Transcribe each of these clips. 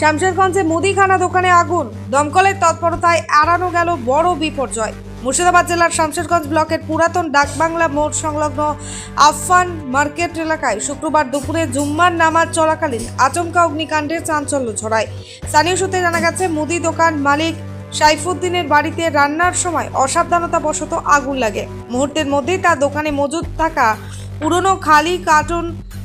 শামশেরগঞ্জে মুদিখানা দোকানে আগুন। দমকলের তৎপরতায় এড়ানো গেল বড় বিপর্যয়। মুর্শিদাবাদ জেলার শামশেরগঞ্জ ব্লকের পুরাতন ডাকবাংলা মোড় সংলগ্ন আফফান মার্কেট এলাকায় শুক্রবার দুপুরে জুম্মার নামাজ চলাকালীন আচমকা অগ্নিকাণ্ডে চাঞ্চল্য ছড়ায়। স্থানীয় সূত্রে জানা গেছে, মুদি দোকান মালিক সাইফুদ্দিনের বাড়িতে রান্নার সময় অসাবধানতা বশত আগুন লাগে। মুহূর্তের মধ্যেই তার দোকানে মজুদ থাকা পুরনো খালি কার্টুন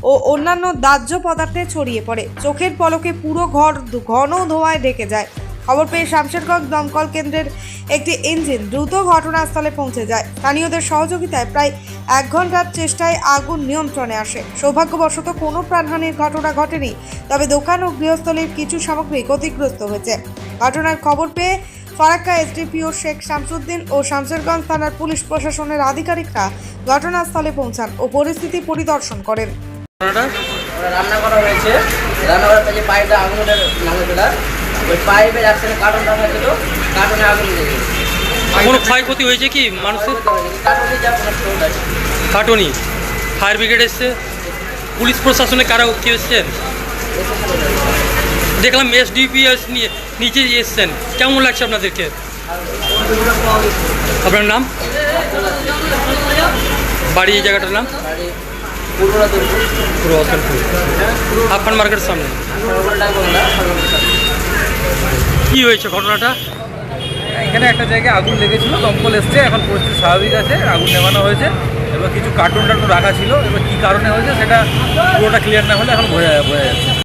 ও অন্যান্য দাহ্য পদার্থে ছড়িয়ে পড়ে। চোখের পলকে পুরো ঘর ঘন ধোঁয়ায় ঢেকে যায়। খবর পেয়ে শামশেরগঞ্জ দমকল কেন্দ্রের একটি ইঞ্জিন দ্রুত ঘটনাস্থলে পৌঁছে যায়। স্থানীয়দের সহযোগিতায় প্রায় এক ঘণ্টার চেষ্টায় আগুন নিয়ন্ত্রণে আসে। সৌভাগ্যবশত কোনো প্রাণহানির ঘটনা ঘটেনি, তবে দোকান ও গৃহস্থলীর কিছু সামগ্রী ক্ষতিগ্রস্ত হয়েছে। ঘটনার খবর পেয়ে ফারাক্কা এসডিপিও শেখ শামসুদ্দিন ও শামশেরগঞ্জ থানার পুলিশ প্রশাসনের আধিকারিকরা ঘটনাস্থলে পৌঁছান ও পরিস্থিতি পরিদর্শন করেন। রান্না করা হয়েছে। রান্না করার যে পাইপটা ওই পাইপের একসাথে কার্টুন রাখা ছিল কার্টুনে আগুন লেগে কোনো ক্ষয়ক্ষতি হয়েছে কি মানুষের? কার্টুনে যা ফায়ার ব্রিগেড এসছে। পুলিশ প্রশাসনে কারা কি এসছেন দেখলাম এস ডিপিএস নিয়ে নিচে এসছেন। কেমন লাগছে আপনাদেরকে? আপনার নাম? বাড়ি এই জায়গাটার নাম? আফান মার্কেটের সামনে কি হয়েছে ঘটনাটা? এখানে একটা জায়গায় আগুন লেগেছিল, দমকল এসছে, এখন পরিস্থিতি স্বাভাবিক আছে, আগুন নেভানো হয়েছে, এবার কিছু কার্টুন টার্টুন রাখা ছিল, এবার কী কারণে হয়েছে সেটা পুরোটা ক্লিয়ার না হলে এখন বোঝা বোঝা যাচ্ছে।